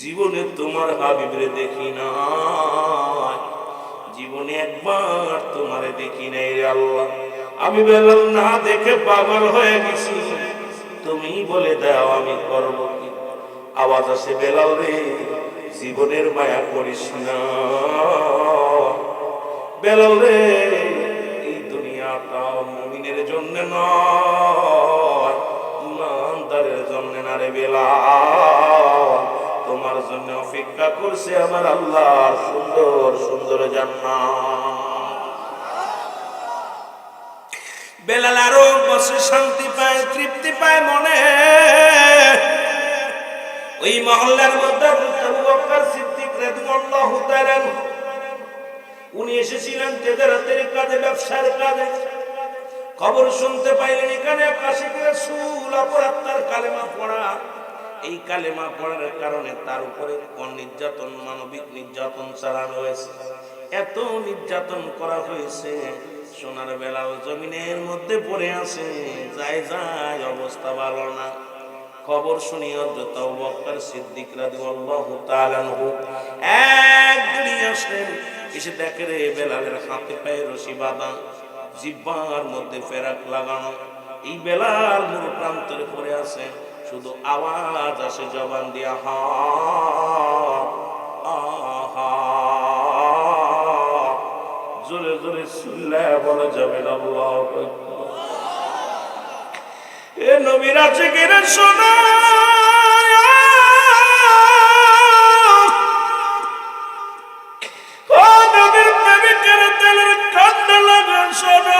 জীবনে তোমার হাবিবরে দেখি না জীবনে একবার তোমারে দেখি নাই আল্লাহ। আমি বেলাল না, দেখে পাগল হয়ে গেছি। তুমি বলে দাও, আমি করব কি? আওয়াজ আসে, বেলাল রে, জীবনের মায়া করিস না। বেলাল রে, এই দুনিয়াটা মুমিনের জন্য নয়। বেলাল তোমার জন্য অপেক্ষা করছে আমার আল্লাহ, সুন্দর সুন্দর জান্নাত। বেলাল আরও বসে শান্তি পায়, তৃপ্তি পায় মনে। ওই মহল্লার মধ্যে সিদ্দিক উনি এসেছিলেন তেজারাতের কাজে, ব্যবসার কাজে। খবর শুনতে পাইলেন, এখানে আকাশে করে সুল অপরাধ, তার কালেমা পড়া। এই কালেমা পড়ার কারণে তার উপরে নির্যাতন মানবিক নির্যাতন চালানো হয়েছে। এত নির্যাতন করা হয়েছে, সোনার বেলাল জমিনের মধ্যে পড়ে আছে, যায় যায় অবস্থা ভালো না। খবর শুনি হযরত আবু এক এসে দেখে রে বেলালের হাতে পায়ে রশি বাঁধা। জিব্বার মধ্যে ফেরাক লাগানো। এই বেলাল মুরু প্রান্তরে পড়ে আছে, শুধু আওয়াজ আসে জবান দিয়া, হা জোরে জোরে সুল্লা বলা যাবে এ নবীর আছে শোনা। শোনা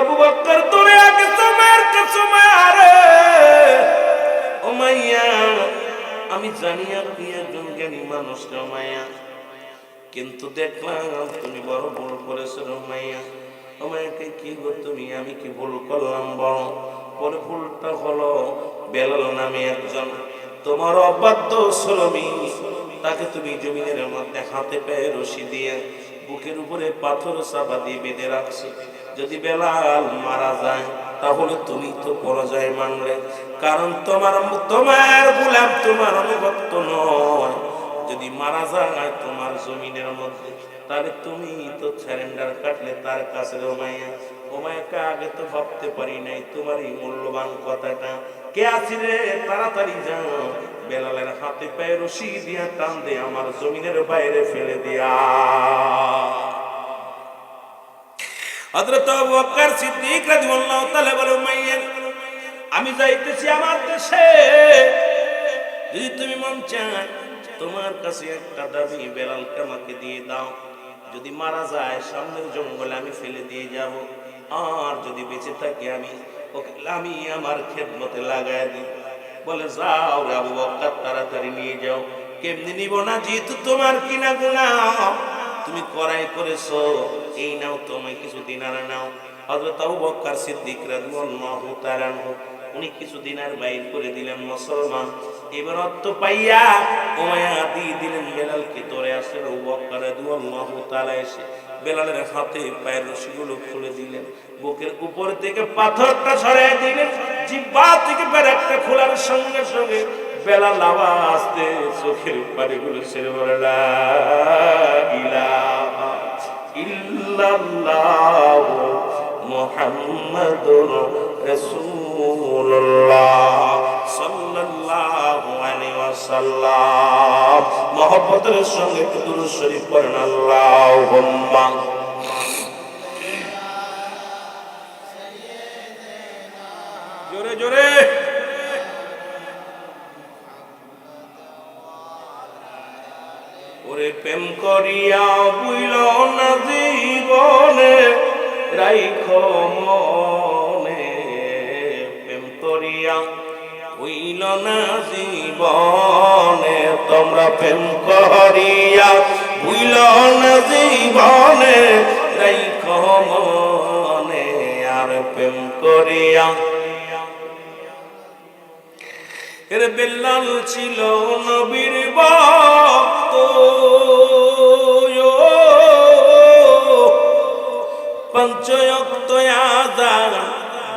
আবু মাইয়া, আমি জানি আপনি একজন জ্ঞানী মানুষ রে কিন্তু দেখলাম তুমি বড় ভুল করেছ রে মাইয়া। আমাকে কি গো তুমি, আমি কি ভুল করলাম বড় পরে ভুলটা হলো বেলাল নামে একজন। তোমার অবাধ্য শ্রমী তাকে তুমি জমিনের মধ্যে হাতে পায়ে রশি দিয়ে বুকের উপরে পাথর চাপা দিয়ে বেঁধে রাখছো। যদি বেলাল মারা যায়, তাহলে তুমি তো পরাজয় মানলে। কারণ তোমার তোমার গুলাম তোমার অনুগত্য নয়। যদি মারা যায় তোমার জমিনের মধ্যে, তাহলে তুমি তো স্যারেন্ডার কাটলে তার কাছে রোমাইয়া ওমায়াকে আগে তো ভাবতে পারি নাই তোমার এই মূল্যবান কথাটা। কে আছি রে? তাড়াতাড়ি যাও। বেলালের হাতে পায়ে রশি দিয়া টান দে আমার জমিনের বাইরে ফেলে দিয়া। হযরত আবু বকর সিদ্দিক রাদিয়াল্লাহু তাআলা বলে, উমাইয়া, আমি যাইতেছি আমার দেশে। যদি তুমি মন চায়, তোমার কাছে একটা দাবি বেলালকে আমাকে দিয়ে দাও। যদি মারা যায়, সামনের জঙ্গলে আমি ফেলে দিয়ে যাব। আর যদি বেঁচে থাকি, আমি ওকে, আমি আমার খেদমতে লাগাই দিই। বলে, যাও রে আবু বকর, তাড়াতাড়ি নিয়ে যাও। কেমনি নিব না? যেহেতু তোমার কিনা গুণা তুমি করাই করেছ, এই নাও তোমায় কিছু দিনার নাও। হযরত আবু বকর সিদ্দিক রাদিয়াল্লাহু তাআলা উনি কিছু দিনার বাইর করে দিলেন মুসলমান। এবার অর্থ পাইয়া ওমায়া দিয়ে দিলেন বেলালকে ধরে আসলেন আবু বকর রাদিয়াল্লাহু তাআলা এসে। বেলালের হাতে পায়ের রশিগুলো খুলে দিলেন। বুকের উপর থেকে পাথরটা সরাই দিলেন। জিব্বা থেকে ব্যারাকটা খোলার সঙ্গে সঙ্গে বেলাল দিয়ে চোখের পানিগুলো ছেড়ে বলে ইল্লাল্লাহু মুহাম্মাদুর রাসূলুল্লাহ সাল্লাল্লাহু ওয়াসাল্লাম সঙ্গে একটু শরীফ পড়েন, আল্লাহুম্মা। জোরে জোরে। ওরে প্রেম করিয়া বুইল না জীবনে, রাইখ মনে। করিয়া হইল না জীবনে, তোমরা প্রেম করিয়া ভুইল না জীবনে মনে আর প্রেম করিয়া। এর বেল্লাল ছিল নবীর ভক্ত। পঞ্চয়ক্ত আজান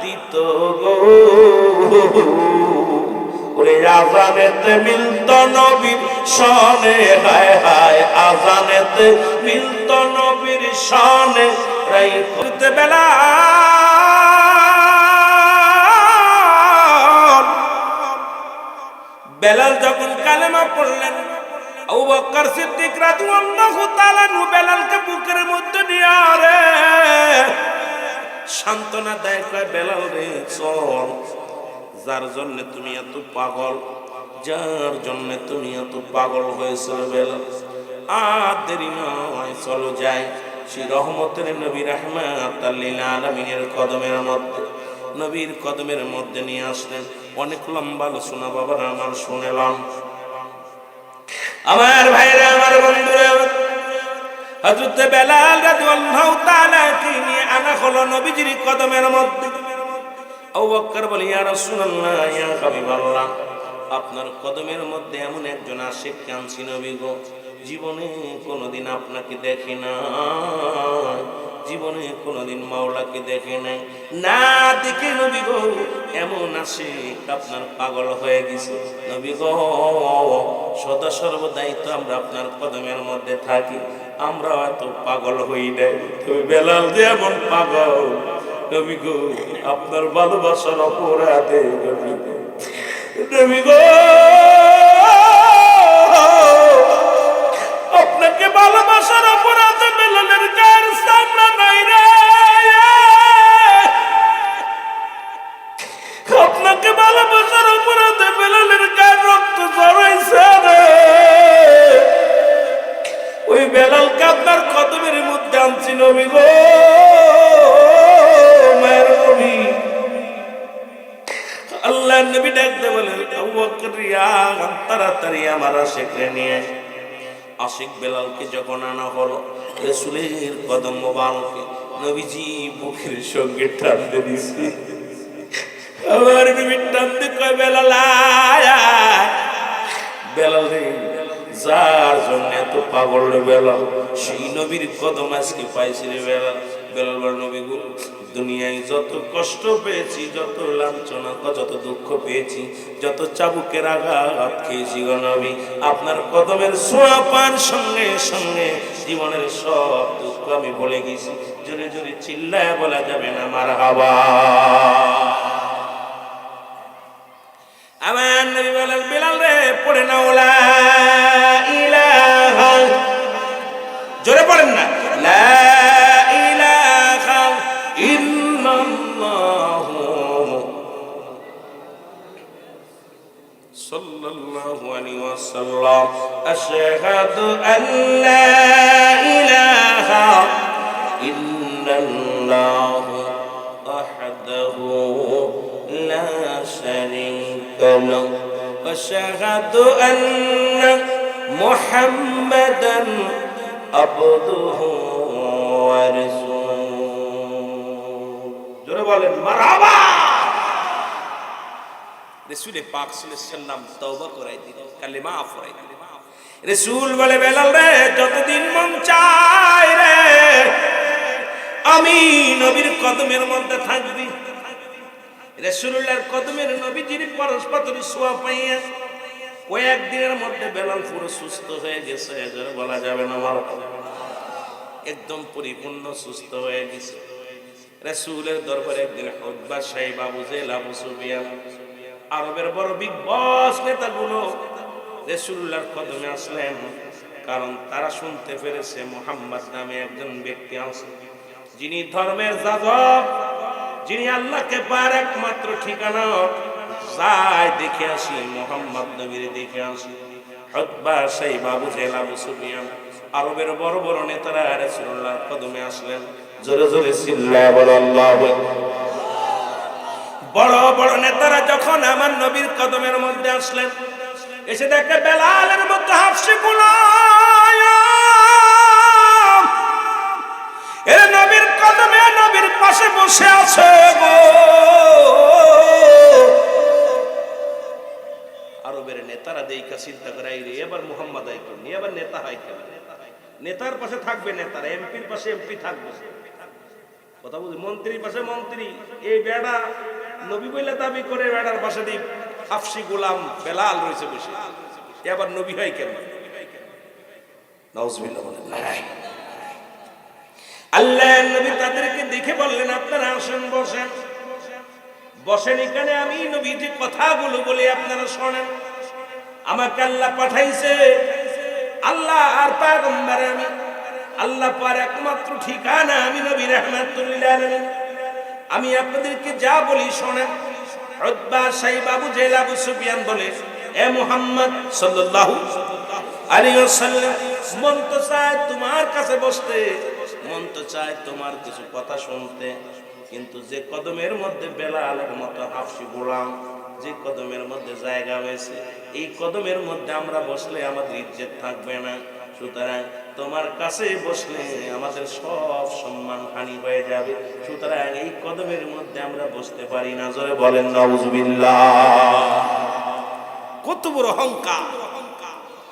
দিত গো। ওরে আজানেতে মিলত নবীর সনে, হায় হায় আজানেতে মিলত নবীর সনে। রাই করতে বেলা বেলাল যখন কালেমা পড়লেন, আবু বকর সিদ্দিক রাদিয়াল্লাহু তাআলা নু বেলালকে বুকের মধ্যে নিয়ে আরে, সান্ত্বনা দেয়, কয়, বেলাল রে, চল। যার জন্য তুমি এত পাগল, যার জন্য তুমি এত পাগল হয়েছিল বেলাল আর দেরি নয়, চলো যাই। সেই রহমতের নবী রহমাত আলামিনের কদমের মধ্যে, নবীর কদমের মধ্যে নিয়ে আসলেন। অনেক লম্বা আলোচনা বাবার আমার শুনেলাম। আমার ভাইরা, আমার বন্ধুরা, হযরত বেলাল রাদিয়াল্লাহু তাআলা নিয়ে আনা হলো নবীজির কদমের মধ্যে। বলে আপনার কদমের মধ্যে এমন একজন আশিক কাঁদছি নবী গো। জীবনে কোনোদিন আপনাকে দেখি না জীবনে কোনোদিন মাওলাকে দেখে নাই। না দেখে নবী গো, এমন আসে আপনার পাগল হয়ে গেছে। নবী গো সদা সর্বদাই তো আমরা আপনার কদমের মধ্যে থাকি। আমরা এত পাগল হই নাই। তুমি বেলাল যে এমন পাগল গো, আপনার ভালোবাসার অপরাধে নবী নবী গো, আপনাকে ভালোবাসার অপরাধে বেলালের কার সামনা নাই রে। আপনাকে ভালোবাসার অপরাধে বেলালের গায়ের রক্ত জড়াইছে রে। ওই বেলালকে আপনার কদমের মধ্যে আনছি নবী গো। তাড়াতাড়ি আমার আশেখরে নিয়ে আশিক বেলালকে যখন আনা হলো, রসুলের কদম মোবারকে নবীজি বুকের সঙ্গে টানতে দিছি আমার নবী টানতে কয়, বেলাল। বেলাল যার জন্য এত পাগল বেলাল, সেই নবীর কদম আজকে পাইছি রে বেলাল। বেলাল নবী গো দুনিয়ায় যত কষ্ট পেয়েছি, যত লাঞ্ছনা যত দুঃখ পেয়েছি, যত চাবুকের আঘাত খেয়েছি গণবি আপনার কদমের সোয়া পান সঙ্গে সঙ্গে জীবনের সব দুঃখ আমি বলে গেছি। জোরে জোরে চিল্লায় বলা যাবে না আমার হাওয়া রসুলে পাক সাল্লাম তওবা করাই দিল, কালেমা ফরাই দিল। রসুল বলে, বেলাল রে, যতদিন মন চায় রে, আমি নবীর কদমের মধ্যে থাকবি। রসুল্লাহর কদমের নবীজির পরস্পর সোয়া পাইয়া কয়েকদিনের মধ্যে বেলাল পুরো সুস্থ হয়ে গেছে বলা যাবে না আমার একদম পরিপূর্ণ সুস্থ হয়ে গেছে। রসুলের দরবারে একদিন হকবা সাহেব আবু জেল আবু সুবিয়ান আরবের বড় বিগ বস নেতাগুলো রসুল্লাহর কদমে আসলেন, কারণ তারা শুনতে পেরেছে মোহাম্মদ নামে একজন ব্যক্তি আছে যিনি ধর্মের যাজক যিনি আল্লাহকে পার একমাত্র ঠিকানা। যাই দেখে আসি, মোহাম্মদ নবীর দেখে আসি। হতবা সেই বাবু জেল আবু সুফিয়ান, আরবের বড় বড় নেতারা রাসূলুল্লাহর কদমে আসলেন। জোরে জোরে চিল্লায় বলো আল্লাহু। বড় বড় নেতারা যখন আমার নবীর কদমের মধ্যে আসলেন, এসে দেখে বেলালের মধ্যে হাফসি এর নবীর কদমে নবীর পাশে বসে আছে গো। আরবের নেতারা দেইকা চিন্তা করে রে, এবার মোহাম্মদ আইকেন এবার নেতা হয় কেন নেতার পাশে থাকবে নেতারা, এমপির পাশে এমপি থাকবে। কথা বুঝি মন্ত্রীর পাশে মন্ত্রী। এই বেড়া নবী বইলে দাবি করে, বেড়ার পাশে দিয়ে হাফসি গোলাম বেলাল রয়েছে বসে। এ আবার নবী হয় কেন। আল্লাহ নবী তাদেরকে দেখে বললেন, আপনারা আসেন, বসেন। বসেন এখানে আমি নবী যে কথাগুলো বলে আপনারা শোনেন। আমাকে আল্লাহ পাঠাইছে, আল্লাহ আর পাগম্বর আমি, আল্লাহ পার একমাত্র ঠিকানা আমি নবী রহমাতুল্লাহ আলামিন। আমি আপনাদেরকে যা বলি শোনেন। উতবা সাহেব আবু জেল আবু সুফিয়ান বলে, এ মুহাম্মদ সাল্লাল্লাহু আলাইহি ওয়াসাল্লাম, মন তো চায় তোমার কাছে বসতে, মন তো চায় তোমার কিছু কথা শুনতে। কিন্তু যে কদমের মধ্যে বেলা বেলালের মতো হাফসি গোলাম, যে কদমের মধ্যে জায়গা হয়েছে, এই কদমের মধ্যে আমরা বসলে আমাদের ইজ্জত থাকবে না। সুতরাং তোমার কাছে বসলে আমাদের সব সম্মান হানি হয়ে যাবে। সুতরাং এই কদমের মধ্যে আমরা বসতে পারি না। জোরে বলেন নাউজুবিল্লাহ। কত বড় অহংকার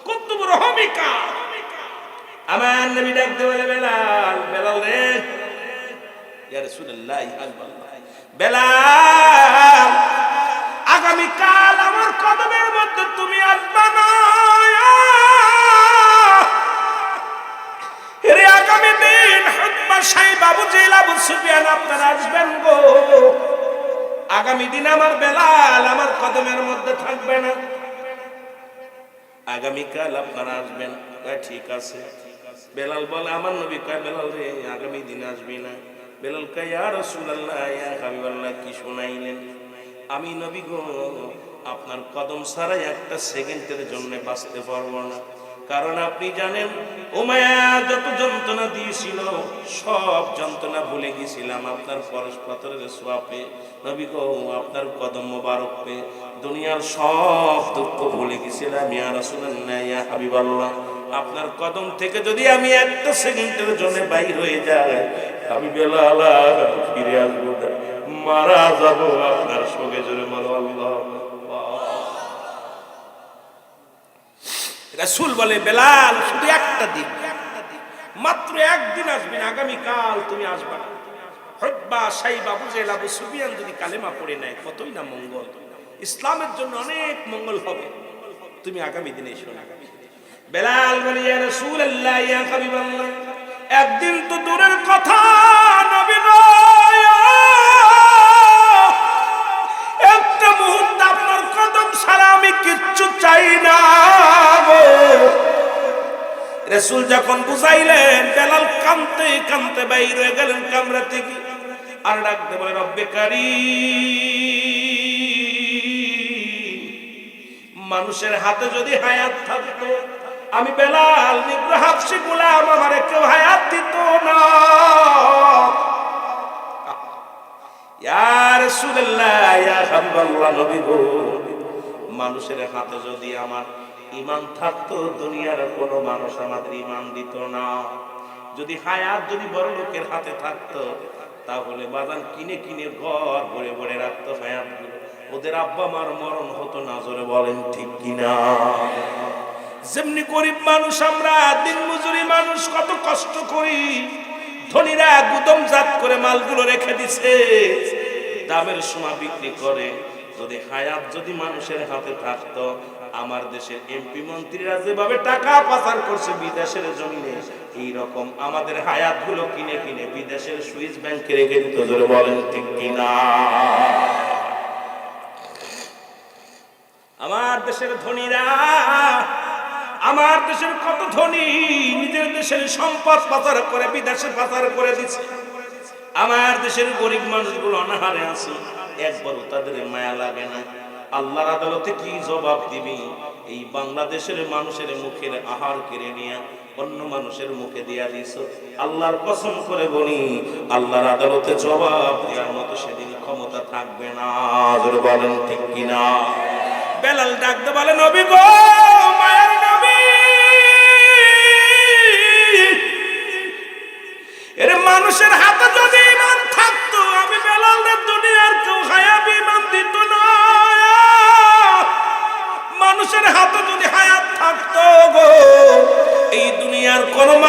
কত বড় অহমিকা। আমার নবী ডাকতে বলে বেলাল বেলাল রে। ইয়া রাসূলুল্লাহ বেলাল আগামী কাল আমার কদমের মধ্যে তুমি আসবা না? হুতবা আপনারা আসবেন গো। আগামী দিন আমার বেলাল আমার কদমের মধ্যে থাকবে না। আপনারা আসবেন। ঠিক আছে। বেলাল বলে, আমার নবী কয়, বেলাল রে, আগামী দিন আসবি না। বেলাল কয়, ইয়া রাসূলুল্লাহ, ইয়া হাবিবাল্লাহ, কি শোনাইলেন? আমি নবী গো, আপনার কদম ছাড়াই একটা সেকেন্ডের জন্য বাঁচতে পারব না। কারণ আপনি জানেন ওমায়া যত যন্ত্রণা দিয়েছিল, সব যন্ত্রণা ভুলে গেছিলাম। আপনার পরশ পাথরের সোয়াপে, নবী গো, আপনার কদম মোবারক পে দুনিয়ার সব দুঃখ ভুলে গেছিলাম। ইয়া রাসূলুল্লাহ, ইয়া হাবিবাল্লাহ, আপনার কদম থেকে যদি আমি একটা সেকেন্ডের জন্য বাইর হয়ে যাই, আমি আর ফিরে আসব মারা যাব আপনার সঙ্গে, জোরে মারো আল্লাহ। রাসূল বলে, বেলাল, শুধু একটা দিন। মাত্র একদিন আসবেন আগামীকাল তুমি আসবা না। মঙ্গল। ইসলামের জন্য অনেক মঙ্গল হবে। তুমি আগামী দিনে না। বেলাল বলে, ইয়া ইয়া একদিন তো দূরের কথা। গো। যখন বুঝাইলেন, বেলাল কানতে কানতে বাইর গেলেন কামরা থেকে, আর ডাকতে বলে, রব্বে মানুষের হাতে যদি হায়াত থাকতো, আমি বেলাল নিগ্র হাফসি গুলাম, আমার কেউ হায়াত দিত না। ইয়া রাসূলুল্লাহ, ইয়া হাবিবাল্লাহ, নবী গো। মানুষের হাতে যদি আমার ইমান থাকতো, দুনিয়ার কোনো মানুষ আমাদের ইমান দিত না। যদি হায়াত যদি বড় লোকের হাতে থাকতো, তাহলে বাদান কিনে কিনে ঘর ভরে ভরে রাখতো হায়াত ওদের আব্বা মার মরণ হতো না, জোরে বলেন ঠিক কিনা? যেমনি গরিব মানুষ আমরা, দিন মজুরি মানুষ কত কষ্ট করি। ধনীরা গুদম জাত করে মালগুলো রেখে দিছে। দামের সময় বিক্রি করে। যদি হায়াত যদি মানুষের হাতে থাকতো, আমার দেশের এমপি মন্ত্রীরা যেভাবে টাকা পাচার করছে বিদেশের জমিনে এই রকম আমাদের হায়াতগুলো কিনে কিনে বিদেশের সুইস ব্যাংকে রেখে দিত, জোরে বলেন ঠিক কিনা? আমার দেশের ধনীরা, আমার দেশের কত ধনী, নিজের দেশের সম্পদ পাচার করে, বিদেশে পাচার করে দিচ্ছে। আমার দেশের গরিব মানুষগুলো অনাহারে আছে। একবারও তাদের মায়া লাগে না। আল্লাহর আদালতে কি জবাব দিবি? এই বাংলাদেশের মানুষের মুখের আহার কেড়ে নিয়ে, অন্য মানুষের মুখে দিয়া দিস। আল্লাহর কসম করে বলি, আল্লাহর আদালতে জবাব দেওয়ার মতো সেদিন ক্ষমতা থাকবে না। বলেন ঠিক কিনা? বেলাল ডাকতে বলে, নবী গো, মায়ের নবী! এর মানুষের হাতে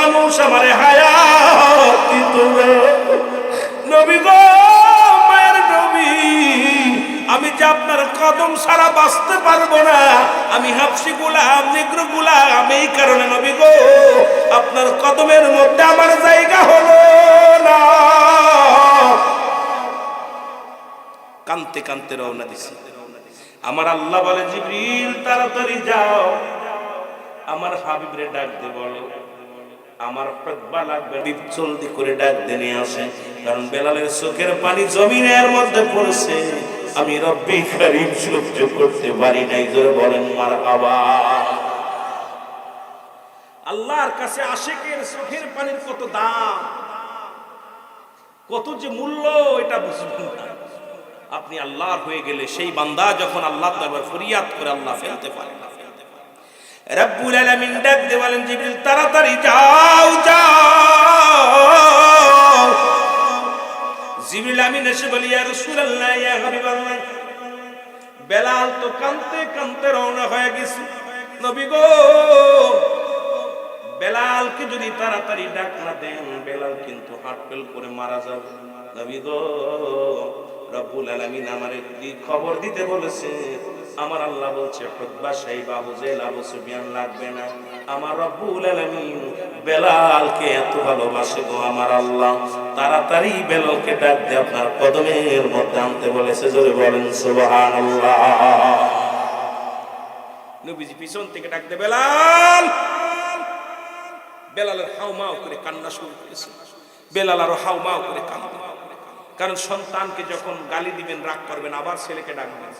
মানুষ আমারে আমি যে আপনার কদম সারা বাঁচতে পারব না, আমি হাফসি গুলাম, নিগ্র গুলাম, এই কারণে নবী গো, আপনার কদমের মধ্যে আমার জায়গা হলো না। কানতে কানতে রওনা দিছি। আমার আল্লাহ বলে, জিবরিল, তাড়াতাড়ি যাও। আমার হাবিবরে ডাক দে বলো আমার প্রজ্ঞা লাগবে জলদি করে ডাক দে নিয়ে আসে। কারণ বেলালের চোখের পানি জমিনের মধ্যে পড়েছে। আমি রব্বি করিম সহ্য করতে পারি নাই, জোরে বলেন মার আবার আল্লাহর কাছে আশেকের চোখের পানির কত দাম, কত যে মূল্য, এটা বুঝবেন আপনি আল্লাহর হয়ে গেলে সেই বান্দা যখন আল্লাহ দরবার ফরিয়াদ করে আল্লাহ ফেলতে পারে। না রব্বুল আলামিন ডাক দিয়ে বলেন, জিবরিল, তাড়াতাড়ি যাও যাও। জিবরিল আমিন এসে বলি, ইয়া রাসূলুল্লাহ, ইয়া হাবিবাল্লাহ, বেলাল তো কানতে কানতে রওনা হয়ে গেছে। নবী গো, বেলালকে যদি তাড়াতাড়ি ডাক না দেন, বেলাল কিন্তু হার্ট ফেল করে মারা যাবে। নবী গো রব্বুল আমার একটি খবর দিতে বলেছে? আমার আল্লাহ বলছে লাগবে না। আমার রব্বুল বেলালকে এত ভালোবাসে গো আমার আল্লাহ। তাড়াতাড়ি বেলালকে ডাক দিয়ে আপনার কদমের মধ্যে আনতে বলেছে, জোরে বলেন নবীজি পিছন থেকে ডাক দে বেলাল! বেলালের হাউমাও করে কান্না শুরু করেছে। বেলাল আরও হাউমাও করে কান্দে কারণ সন্তানকে যখন গালি দিবেন, রাগ করবেন, আবার ছেলেকে ডাকবেন।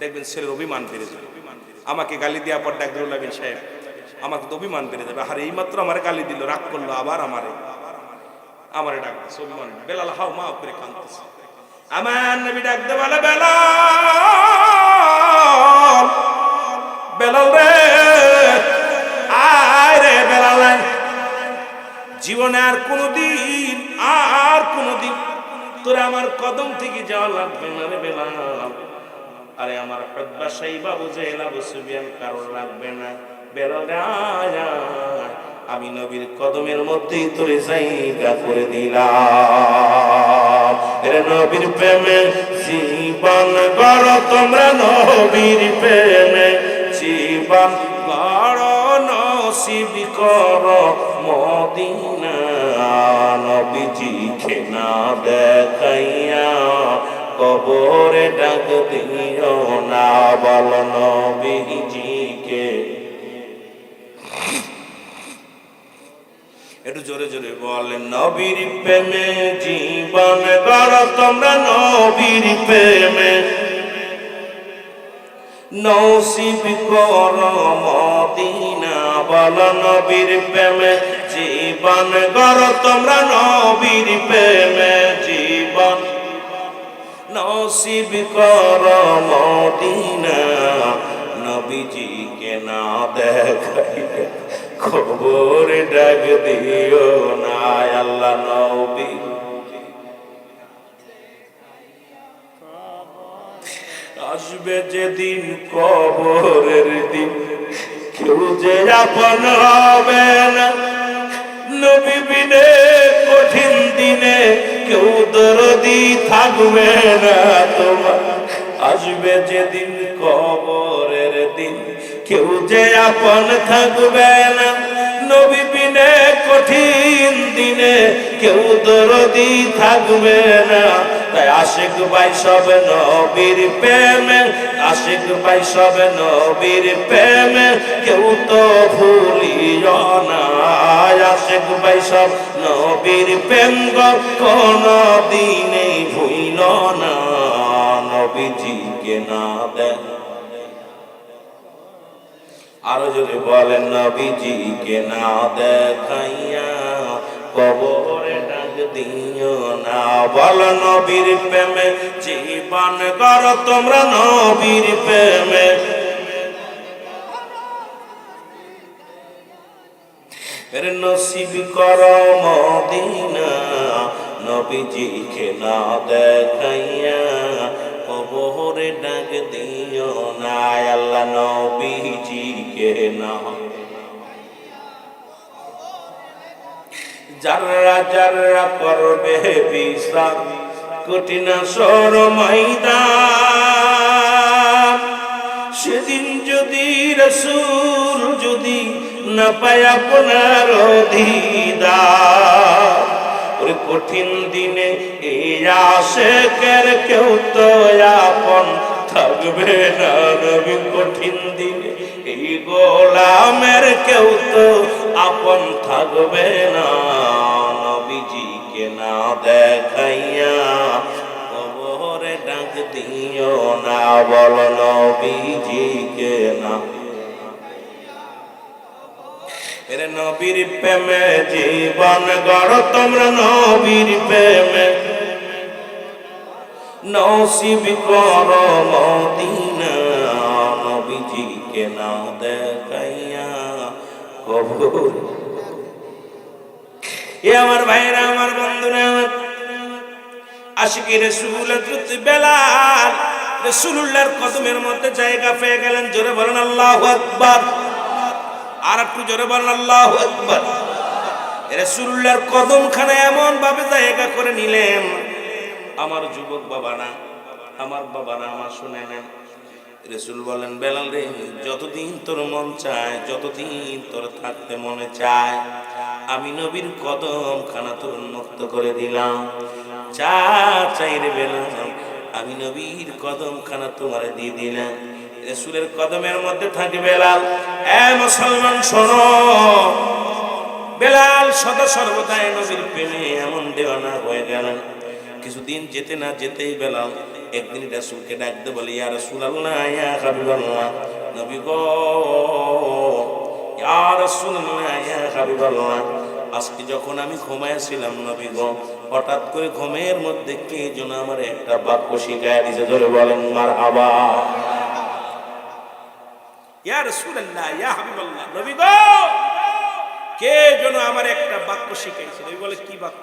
দেখবেন ছেলের অভিমান বেড়ে যাবে আমাকে গালি দেওয়ার পর ডাক দিল লাগবেন সাহেব, আমাকে তো অভিমান বেড়ে যাবে। আর, এইমাত্র আমার গালি দিল, রাগ করল, আবার আমারে। আমারে ডাকতেছে অভিমান বেলাল, হাও, মা করে কাঁদতেছে। আমার নবী ডাকতে বলে, বেলাল বেলাল রে, আয় রে বেলাল জীবনে আর কোনোদিন আর কোনোদিন তোরা আমার কদম থেকে যাওয়া লাগবে না রে বেলাল। আরে আমার প্রত্যাশাই বাবু যে আবু সুবিয়ান কারোর লাগবে না। আয়। আমি নবীর কদমের মধ্যেই তোরে জায়গা করে দিলাম। রে নবীর প্রেমে জীবন গড়, তোমরা নবীর প্রেমে জীবন গড়, নসিব কর মদিনা। নবীজি খেনা দেখাইয়া কবরে ডাক দিও না বল নবীজিকে। একটু জোরে জোরে বলেন নবীর প্রেমে জীবন গড় তোমরা নবীর প্রেমে। নসিব কর মদিনা বল নবীর প্রেমে। জীবন গড় তোমরা নবীর প্রেমে। জীবন নসিব কর মদিনা। নবীজিকে না দেখাইলে খবর ডাক দিও না, আল্লাহ নবী। আসবে যেদিন কবরের দিন। কেউ যে আপন হবে না। নবী বিনে কঠিন দিনে কেউ দরদি থাকবে না তোমার। আসবে যেদিন কবরের দিন। কেউ যে আপন থাকবে না। নবী কেউ দরদি থাকবে না। তাই আশেক ভাই সব নবীর প্রেমে, আশেক ভাই সব নবীর প্রেমে, কেউ তো ভুলিও না। আশেক ভাই সব নবীর প্রেম কোন দিনে ভুইল না। নবীজিকে না দেয় আরও যদি বলেন নবীজিকে না দেখাইয়া কবরে ডাক দিও না। বল নবীর প্রেমে, জীবন কর তোমরা নবীর প্রেমে। নসিব কর মদিনা নবীজিকে না দেখাইয়া কবরে ডাক দিও না। আল্লাহ নবীজিকে না যারা যারা করবে বিশ্রাম, কঠিন সর ময়দান। সেদিন যদি রসুল যদি না পায় আপনার দিদার ওই কঠিন দিনে এই কেউ তো আপন থাকবে না নবী কঠিন দিনে এই গোলামের কেউ তো আপন থাকবে না, নবীজিকে না দেখাইয়া কবরে ডাক দিও না, বল নবীজিকে না। এর নবীর প্রেমে জীবন গড়, তোমরা নবীর প্রেমে। নসিব কর মদিনা, নবীজিকে না দেখাইয়া এ আমার ভাইরা, আমার বন্ধুরা, আমার আশিকি রসুল বেলাল রসুলুল্লাহর কদমের মধ্যে জায়গা পেয়ে গেলেন। জোরে বলেন আল্লাহু আকবার। আর একটু জোরে বলেন আল্লাহু আকবার। রসুলুল্লাহর কদমখানে এমন ভাবে জায়গা করে নিলেন, আমার যুবক বাবারা, আমার বাবারা আমার শুনে নেন। রসুল বলেন, বেলাল রে, যতদিন তোর মন চায়, যতদিন তোর থাকতে মনে চায়, আমি নবীর কদম খানা তোর উন্মুক্ত করে দিলাম। চা চাই রে বেলাল, আমি নবীর কদম খানা তোমার দিয়ে দিলাম। রসুলের কদমের মধ্যে থাকে বেলাল, এ মুসলমান, শোনো, বেলাল সদা সর্বদাই নবীর প্রেমে এমন দেওয়ানা হয়ে গেলেন। কিছুদিন যেতে না যেতেই বেলাল একদিন রাসূলকে ডাকতে বলে, ইয়া রাসূলুল্লাহ, ইয়া হাবিবাল্লাহ। নবী গো, ইয়া রাসূলুল্লাহ, ইয়া হাবিবাল্লাহ। আজকে যখন আমি ঘুমাইছিলাম নবী গো, হঠাৎ করে ঘুমের মধ্যে কে যেন আমার একটা বাক্য শিখায় দিছে ধরে বলেন মার আবা ইয়া রাসূলুল্লাহ, ইয়া হাবিবাল্লাহ। নবী গো, কে যেন আমার একটা বাক্য শিখাইছে। নবী বলে, কি বাক্য?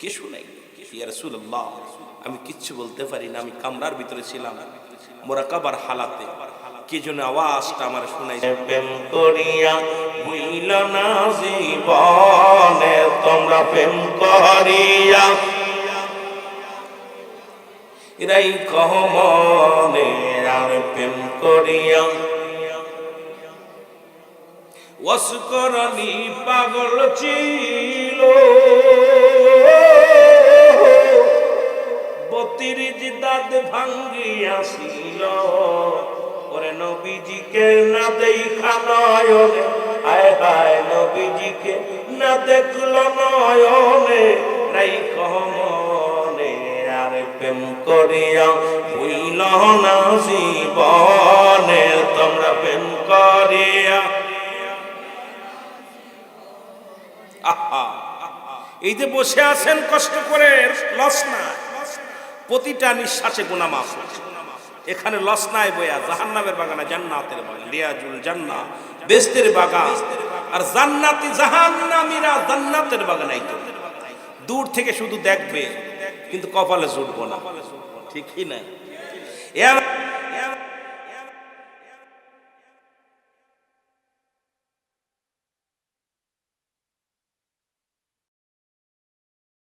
কে শুনাই ইয়া রাসূলুল্লাহ, আমি কিচ্ছু বলতে পারি না, আমি কামরার ভিতরে ছিলাম। মোরাকাবার হালাতে। কি জন্য আওয়াজটা আমার শোনাই প্রেম করিয়া হইল না জীবনে, তোমরা প্রেম করিয়া। এরাই কহমনে আর প্রেম করিয়া ওয়াসকরণী পাগল ছিল। বতিরিজ দাঁত ভাঙ্গিয়াছিল। ওরে নবীজিকে না দেখা নয়নে, হায় হায় নবীজিকে না দেখল নয়নে, নাই কমনে আর প্রেম করিয়া এই যে বসে আছেন, কষ্ট করে লস না। প্রতিটা নিঃশ্বাসে গুণা মাফ। এখানে লস নাই বয়া জাহান্নামের বাগানে জান্নাতের বাগান লিয়াজুল জান্না বেস্তের বাগান। আর জান্নাতি জাহান্নামীরা জান্নাতের বাগান আইতো। দূর থেকে শুধু দেখবে, কিন্তু কপালে জুটবো না। ঠিকই না? এ আমার